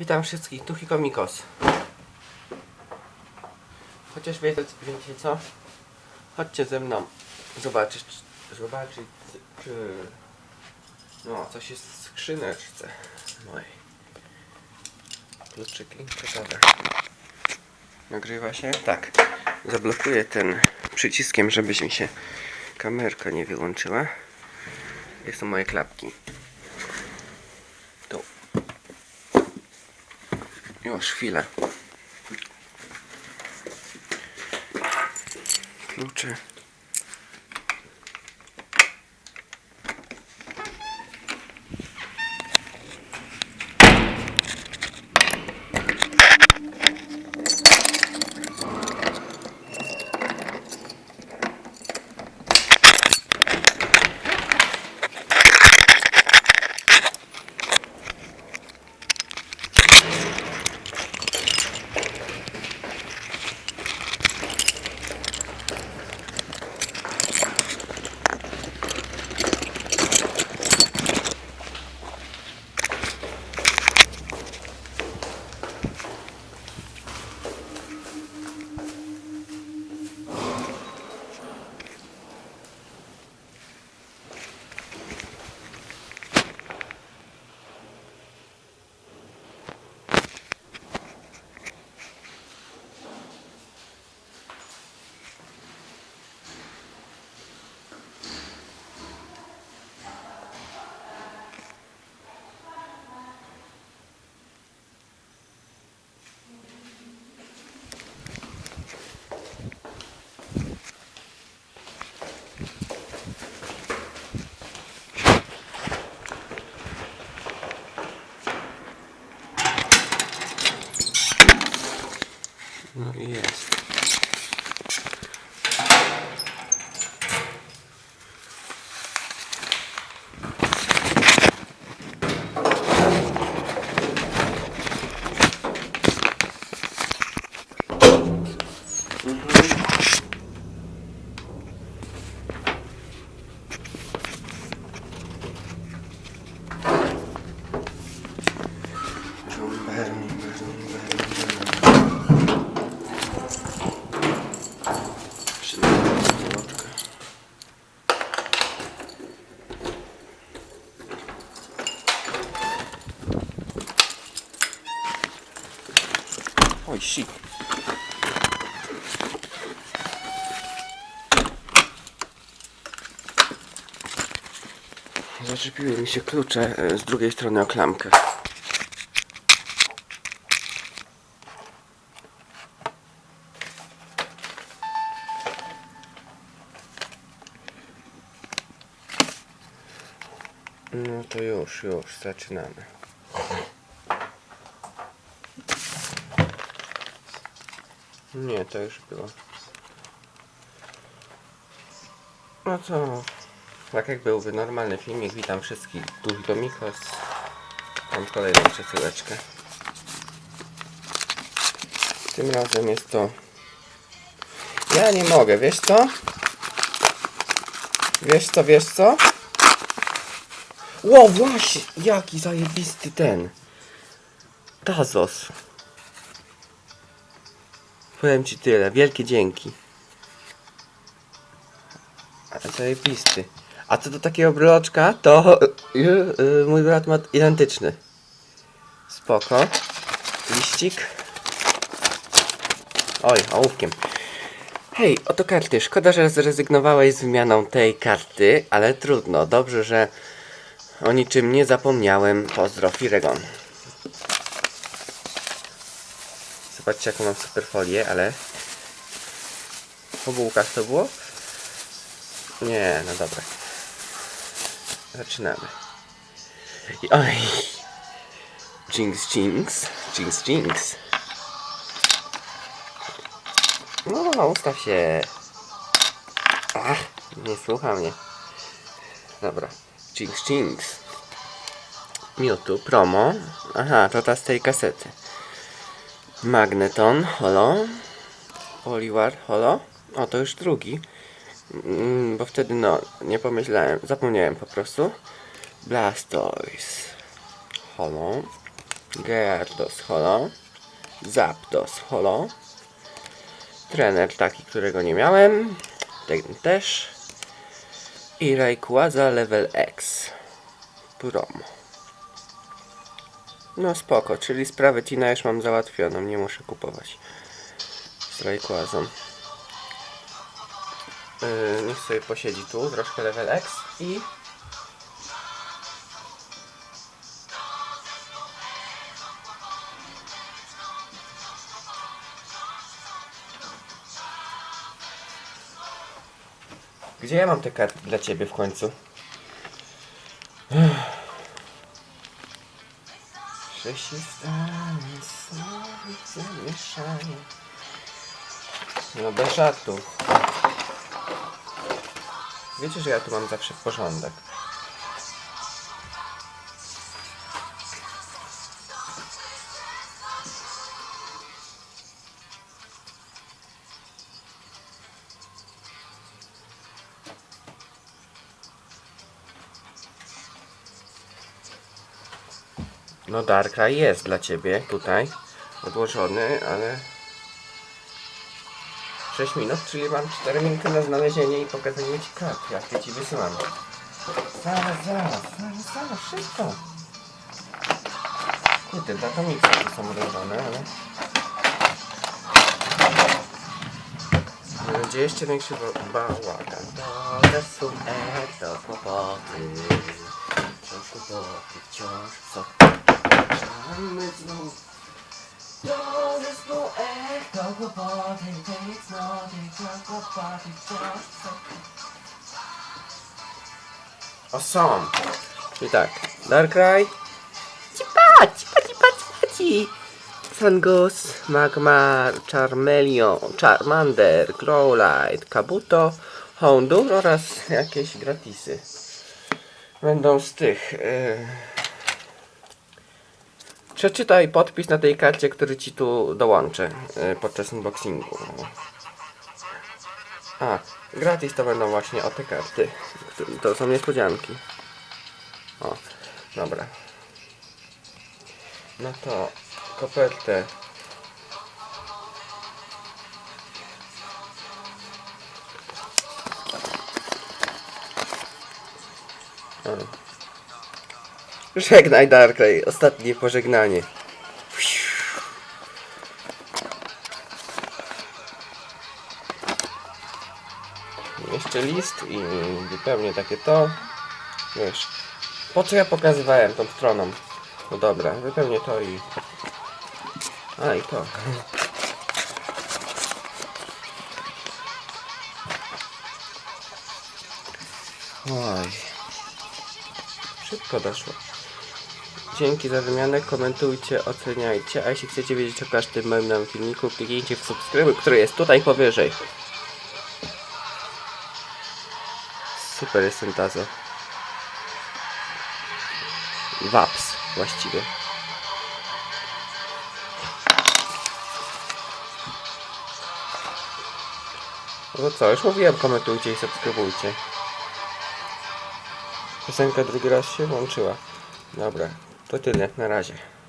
Witam wszystkich, tu Hikomikos. Chociaż wiecie, wiecie co? Chodźcie ze mną zobaczyć, zobaczyć czy... No, coś jest w skrzyneczce mojej. Kluczyki, gotowe. Nagrywa się? Tak. Zablokuję ten przyciskiem, żeby mi się kamerka nie wyłączyła. Gdzie są moje klapki? Już chwilę. Klucze. No i Zaczepiły mi się klucze e, z drugiej strony o klamkę. No to już, już, zaczynamy. Nie, to już było. No to, tak jak byłby normalny filmik, witam wszystkich, tu do Mikos. Mam kolejną przesyłeczkę. Tym razem jest to... Ja nie mogę, wiesz co? Wiesz co, wiesz co? Ło, właśnie! Jaki zajebisty ten! Tazos. Powiem ci tyle, wielkie dzięki. Zajebisty. A co do takiego bryloczka, to y, y, mój brat ma identyczny. Spoko. Liścik. Oj, ołówkiem. Hej, oto karty. Szkoda, że zrezygnowałeś z wymianą tej karty, ale trudno. Dobrze, że o niczym nie zapomniałem. Pozdro, Firegon. Zobaczcie, jaką mam super folię, ale... Po bułkach to było? Nie, no dobra. Zaczynamy. Oj! Jinx, jinx. Jinx, jinx. No, ustaw się. Ach, nie słucha mnie. Dobra. Jinx, jinx. Mewtwo, promo. Aha, to ta z tej kasety. Magneton, holo. Poliwar, holo. O, to już drugi. Mm, bo wtedy no, nie pomyślałem, zapomniałem po prostu. Blastoise. Holo. Gyarados holo. Zapdos holo. Trener taki, którego nie miałem. Ten też. I Rayquaza level X. Prom. No spoko, czyli sprawę Tina już mam załatwioną, nie muszę kupować z Rayquazą. Yy, niech sobie posiedzi tu, troszkę level X i Gdzie ja mam te karty dla ciebie w końcu? Stanie. No bez żartów. Wiecie, że ja tu mam zawsze porządek. No Darkrai jest dla ciebie tutaj odłożony, ale 6 minut, czyli mam 4 minuty na znalezienie i pokazanie ci kart, jakie ci wysyłam. Zaraz, zaraz, zaraz, zaraz, szybko. Kurde, datomice tu są ułożone, ale... Będzie jeszcze większy ba- bałagan. To zepsułe, to kłopoty. Wciąż kłopoty, wciąż co? Czamy znów. Kłopoty, wciąż co? O są! Tak, Darkrai. Cipa, cipa, cipa, cipa, ci. Sangus, Magmar, Charmeleon, Charmander, Growlite, Kabuto, Houndour oraz jakieś gratisy. Będą z tych. Yy... Przeczytaj podpis na tej karcie, który ci tu dołączę yy, podczas unboxingu. A, gratis to będą właśnie o te karty. To są niespodzianki. O, dobra. No to kopertę. O. Żegnaj Darkrai, ostatnie pożegnanie. Jeszcze list i zupełnie takie to. Wiesz, po co ja pokazywałem tą stroną? No dobra, wypełnię to i... A i to. Oj. Szybko doszło. Dzięki za wymianę, komentujcie, oceniajcie, a jeśli chcecie wiedzieć o każdym moim nowym filmiku, kliknijcie w subskrybuj, który jest tutaj powyżej. Super jest ten. Waps właściwie. No co, już mówiłem, komentujcie i subskrybujcie. Piosenka drugi raz się włączyła. Dobra, to tyle, na razie.